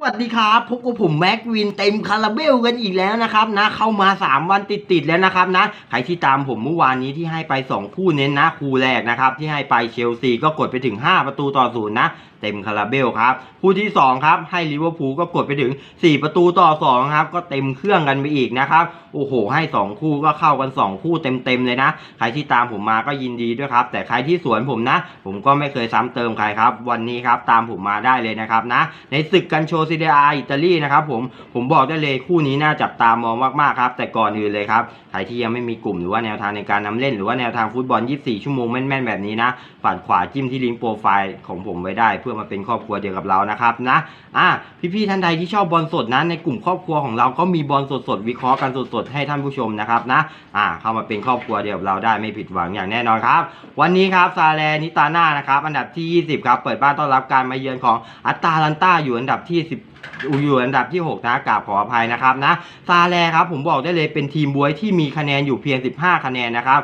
สวัสดีครับพบกับผมแม็กวินเต็มคาราเบลกันอีกแล้วนะครับนะเข้ามา 3 วันติดๆแล้วนะครับนะใครที่ตามผมเมื่อวานนี้ที่ให้ไป 2 คู่เน้นนะคู่แรกนะครับที่ให้ไปเชลซีก็กดไปถึง 5 ประตูต่อศูนย์นะเต็มคาราเบลครับคู่ที่ 2 ครับ ให้ลิเวอร์พูลก็กดไปถึง 4 ประตูต่อ2ครับก็เต็มเครื่องกันไปอีกนะครับโอ้โห ให้ 2 คู่ก็เข้ากัน 2 คู่เต็มๆเลยนะ ใครที่ตามผมมาก็ยินดีด้วยครับ แต่ใครที่สวนผมนะ ผมก็ไม่เคยซ้ำเติมใครครับ วันนี้ครับตามผมมาได้เลยนะครับนะในศึกกันโชว์ซีเดียอิตาลีนะครับผมผมบอกได้เลยคู่นี้น่าจับตามองมากๆครับแต่ก่อนอื่นเลยครับใครที่ยังไม่มีกลุ่มหรือว่าแนวทางในการนำเล่น หรือว่าแนวทางฟุตบอล 24 ชั่วโมงแม่นๆแบบนี้นะฝั่งขวาจิ้มที่ลิงก์โปรไฟล์ของผมไว้ได้ เพื่อมาเป็นครอบครัวเดียวกับเรานะครับนะอะพี่ๆท่านใดที่ชอบบอลสดนะในกลุ่มครอบครัวของเราก็มีบอลสดๆวิเคราะห์กันสดๆให้ท่านผู้ชมนะครับนะอะเข้ามาเป็นครอบครัวเดียวกับเราได้ไม่ผิดหวังอย่างแน่นอนครับ วันนี้ครับซาแลนิตาน่านะครับอันดับที่ 20 ครับเปิดบ้านต้อนรับการมาเยือนของอัตตาลันต้าอยู่อันดับที่10 อยู่อันดับที่ 6 นะกราบขออภัยนะครับนะซาแลครับผมบอกได้เลยเป็นทีมบวยที่มีคะแนนอยู่เพียง 15 คะแนนนะครับ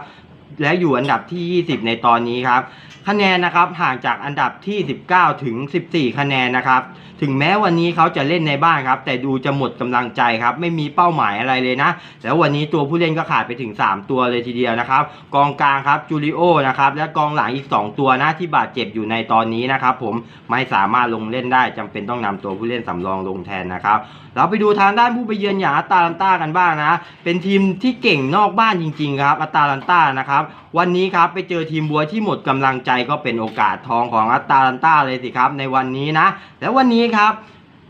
และอยู่อันดับที่ 20 ในตอนนี้ครับ คะแนนนะครับห่างจากอันดับที่ 19 ถึง 14 คะแนนนะครับ ถึงแม้วันนี้เขาจะเล่นในบ้านครับ แต่ดูจะหมดกำลังใจครับ ไม่มีเป้าหมายอะไรเลยนะ แล้ววันนี้ตัวผู้เล่นก็ขาดไปถึง 3 ตัวเลยทีเดียวนะครับ กองกลางครับจูริโอนะครับ และกองหลังอีก 2 ตัวนะที่บาดเจ็บอยู่ในตอนนี้นะครับ ผมไม่สามารถลงเล่นได้จำเป็นต้องนำตัวผู้เล่นสำรองลงแทนนะครับ เราไปดูทางด้านผู้ไปเยือนอย่างอัตตาลันต้ากันบ้างนะ เป็นทีมที่เก่งนอกบ้านจริง ๆ ครับอัตตาลันต้านะครับวันนี้ครับไปเจอทีมบัวที่หมดกำลังใจก็เป็นโอกาสทองของอัตตาลันต้าเลยสิครับในวันนี้นะ แล้ววันนี้ครับ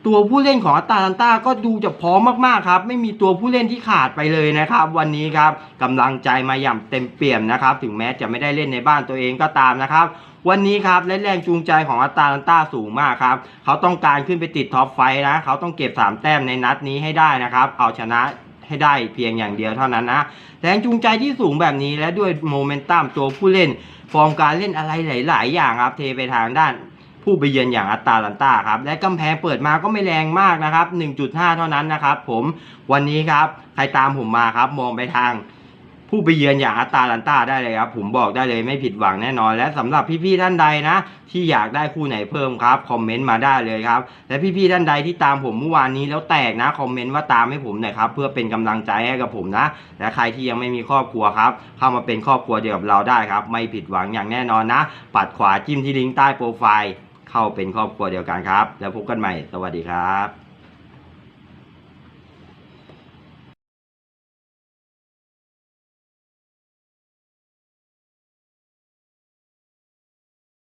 ตัวผู้เล่นของอัตตาลันต้าก็ดูจะพร้อมมากๆครับ ไม่มีตัวผู้เล่นที่ขาดไปเลยนะครับ วันนี้ครับกำลังใจมาอย่างเต็มเปี่ยมนะครับ ถึงแม้จะไม่ได้เล่นในบ้านตัวเองก็ตามนะครับ วันนี้ครับและแรงจูงใจของอัตตาลันต้าสูงมากครับ เขาต้องการขึ้นไปติดท็อปไฟนะ เขาต้องเก็บ 3 แต้มในนัดนี้ให้ได้นะครับ เอาชนะ ให้ได้เพียงอย่างเดียวเท่านั้นนะแรงจูงใจที่สูงแบบนี้และด้วยโมเมนตัมตัวผู้เล่น ฟอร์มการเล่นอะไรหลาย ๆ อย่างครับเทไปทางด้านผู้ไปเยือนอย่างอัตตาลันตาครับ และกำแพงเปิดมาก็ไม่แรงมากนะครับ 1.5 เท่านั้นนะครับผมวันนี้ครับ ใครตามผมมาครับ มองไปทาง ผู้ไปเยือนอย่างอัตาลันตาได้เลยครับ ผมบอกได้เลยไม่ผิดหวังแน่นอน และสำหรับพี่ๆท่านใดนะ ที่อยากได้คู่ไหนเพิ่มครับคอมเมนต์มาได้เลยครับ และพี่ๆท่านใดที่ตามผมเมื่อวานนี้แล้วแตกนะคอมเมนต์ว่าตามให้ผมหน่อยครับเพื่อเป็นกำลังใจให้กับผมนะ และใครที่ยังไม่มีครอบครัวครับ เข้ามาเป็นครอบครัวเดียวกับเราได้ครับ ไม่ผิดหวังอย่างแน่นอนนะ ปัดขวาจิ้มที่ลิงก์ใต้โปรไฟล์เข้าเป็นครอบครัวเดียวกันครับ แล้วพบกันใหม่ สวัสดีครับ